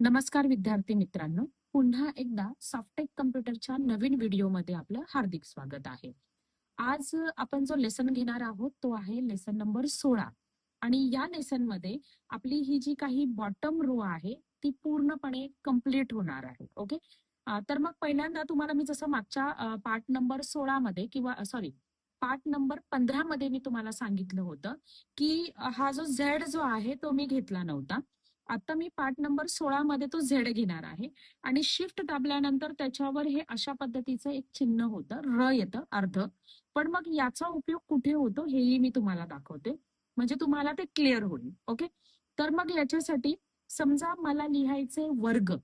नमस्कार विद्यार्थी मित्रांनो. पुन्हा एकदा सॉफ्टेक कम्प्युटरच्या नवीन व्हिडिओमध्ये आपलं हार्दिक स्वागत आहे. आज आपण जो लेसन घेणार आहोत तो आहे लेसन नंबर सोळा. आणि या लेसनमध्ये आपली ही जी काही बॉटम रो आहे ती पूर्णपणे कंप्लीट होणार आहे. ओके तर मग पहिल्यांदा तुम्हाला मी जसं मागच्या पार्ट नंबर सोळा मध्ये किंवा सॉरी पार्ट नंबर पंधरा मध्ये मी तुम्हाला सांगितलं होतं की हा जो झेड जो आहे तो मी घेतला नव्हता. आता मी पार्ट नंबर सोळा मध्ये तो झेड घेणार आहे. आणि शिफ्ट दाबल्यानंतर त्याच्यावर हे अशा पद्धतीचं एक चिन्ह होतं. र येतं अर्ध. पण मग याचा उपयोग कुठे होतो हेही मी तुम्हाला दाखवते. म्हणजे तुम्हाला ते क्लिअर होईल. ओके? तर मग याच्यासाठी समजा मला लिहायचे वर्ग.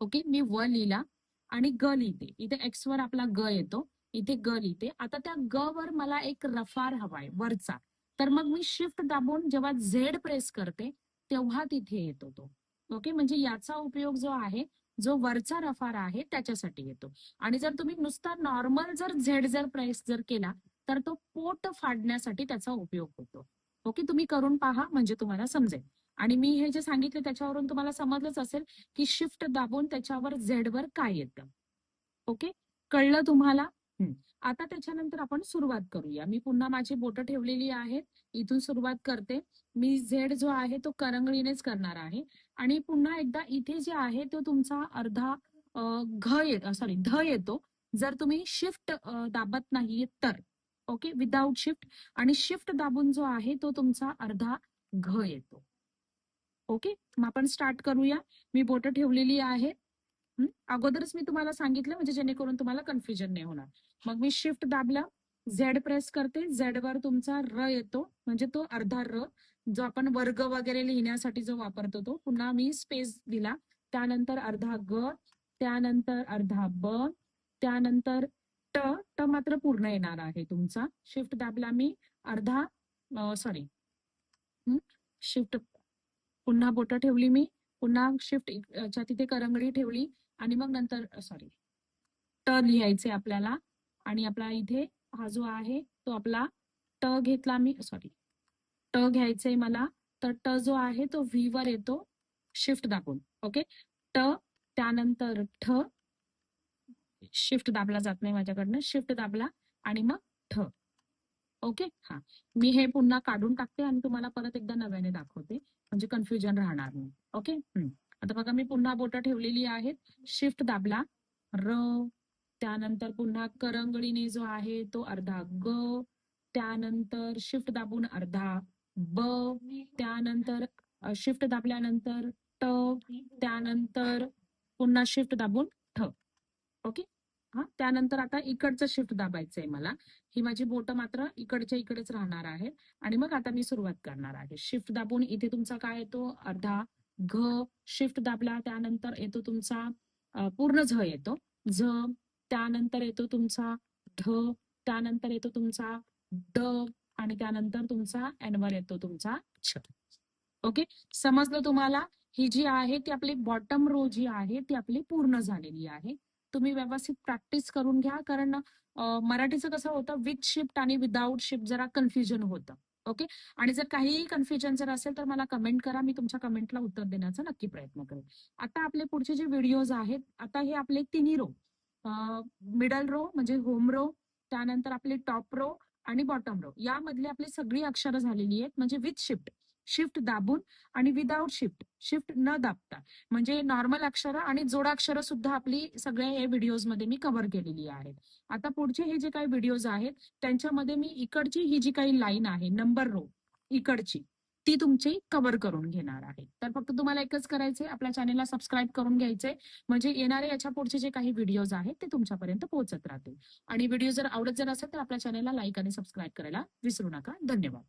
ओके? मी व लिहिला आणि ग लिहिते. इथे एक्स वर आपला ग येतो. इथे ग लिहिते. आता त्या ग वर मला एक रफार हवाय वरचा. तर मग मी शिफ्ट दाबून जेव्हा झेड प्रेस करते तेव्हा तिथे येतो तो. ओके म्हणजे याचा उपयोग जो आहे जो वरचा रफार आहे त्याच्यासाठी येतो. आणि जर तुम्ही नुसता नॉर्मल जर झेड जर प्रेस जर केला तर तो पोट फाडण्यासाठी त्याचा उपयोग होतो. ओके तुम्ही करून पहा म्हणजे तुम्हाला समजेल. आणि मी हे जे सांगितले त्याच्यावरून तुम्हाला समजलंच असेल की शिफ्ट दाबून त्याच्यावर झेड वर काय येतं. ओके कळलं तुम्हाला? आता त्याच्यानंतर आपण सुरुवात करूया. मी पुन्हा माझी बोटं ठेवलेली आहेत. इथून सुरुवात करते. मी झेड जो आहे तो करंगळीनेच करणार आहे. आणि पुन्हा एकदा इथे जे आहे तो तुमचा अर्धा घ येत सॉरी ध येतो. जर तुम्ही शिफ्ट दाबत नाही तर. ओके विदाउट शिफ्ट आणि शिफ्ट दाबून जो आहे तो तुमचा अर्धा घ येतो. ओके मग आपण स्टार्ट करूया. मी बोटं ठेवलेली आहेत. अगोदरच मी तुम्हाला सांगितलं म्हणजे जेणेकरून तुम्हाला कन्फ्युजन नाही होणार. मग मी शिफ्ट दाबला झेड प्रेस करते झेड वर तुमचा र येतो म्हणजे तो अर्धा र जो आपण वर्ग वगैरे लिहिण्यासाठी जो वापरतो तो पुन्हा मी स्पेस दिला. त्यानंतर अर्धा ग त्यानंतर अर्धा ब त्यानंतर ट ट मात्र पूर्ण येणार आहे तुमचा. शिफ्ट दाबला मी अर्धा सॉरी शिफ्ट पुन्हा बोटं ठेवली मी पुन्हा शिफ्ट तिथे करंगडी ठेवली आणि मग नंतर सॉरी ट लिहायचे आपल्याला. आणि आपला इथे हा जो आहे तो आपला ट घेतला मी सॉरी ट घ्यायचंय मला. तर ट जो आहे तो व्ही वर येतो शिफ्ट दाबून ओके ट त्यानंतर ठ शिफ्ट दाबला जात नाही माझ्याकडनं शिफ्ट दाबला आणि मग ठ ओके हा. मी हे पुन्हा काढून टाकते आणि तुम्हाला परत एकदा नव्याने दाखवते म्हणजे कन्फ्युजन राहणार नाही ओके हम्म. आता बघा मी पुन्हा बोटं ठेवलेली आहेत. शिफ्ट दाबला. र त्यानंतर पुन्हा करंगळीने जो आहे तो अर्धा. ग त्यानंतर शिफ्ट दाबून अर्धा. ब त्यानंतर शिफ्ट दाबल्यानंतर ट त्यानंतर पुन्हा शिफ्ट दाबून ठ. ओके? हा त्यानंतर आता इकडचं शिफ्ट दाबायचंय मला. ही माझी बोट मात्र इकडच्या इकडेच राहणार आहे. आणि मग आता मी सुरुवात करणार आहे. शिफ्ट दाबून इथे तुमचा काय येतो? अर्धा. घ शिफ्ट दाबला त्यानंतर येतो तुमचा पूर्ण झ येतो. झ त्यानंतर येतो तुमचा ढ त्यानंतर येतो तुमचा ड आणि त्यानंतर तुमचा एनवर येतो तुमचा छ. ओके? समजलं तुम्हाला? ही जी आहे ती आपली बॉटम रो जी आहे ती आपली पूर्ण झालेली आहे. तुम्ही व्यवस्थित प्रॅक्टिस करून घ्या कारण मराठीचं कसं होतं विथ शिफ्ट आणि विदाऊट शिफ्ट जरा कन्फ्युजन होतं. ओके? आणि जर काहीही कन्फ्युजन जर असेल तर मला कमेंट करा. मी तुमच्या कमेंटला उत्तर देण्याचा नक्की प्रयत्न करेन. आता आपले पुढचे जे व्हिडिओज आहेत आता हे आपले तिन्ही रो मिडल रो म्हणजे होम रो त्यानंतर आपले टॉप रो आणि बॉटम रो यामधले आपली सगळी अक्षरं झालेली आहेत म्हणजे विथ शिफ्ट शिफ्ट दाबून आणि विदाऊट शिफ्ट शिफ्ट न दाबता. म्हणजे नॉर्मल अक्षरं आणि जोडाक्षरं सुद्धा आपली सगळ्या या व्हिडिओजमध्ये मी कव्हर केलेली आहेत. आता पुढचे हे जे काही व्हिडिओज आहेत त्यांच्यामध्ये मी इकडची ही जी काही लाईन आहे नंबर रो इकडची ती तुमची कव्हर करून घेणार आहे. तर फक्त तुम्हाला एकच करायचंय आपल्या चॅनेलला सबस्क्राईब करून घ्यायचंय. म्हणजे येणारे याच्या पुढचे जे काही व्हिडिओज आहेत ते तुमच्यापर्यंत पोहोचत राहतील. आणि व्हिडिओ जर आवडत जर असेल तर आपल्या चॅनेलला लाईक आणि सबस्क्राईब करायला विसरू नका. धन्यवाद.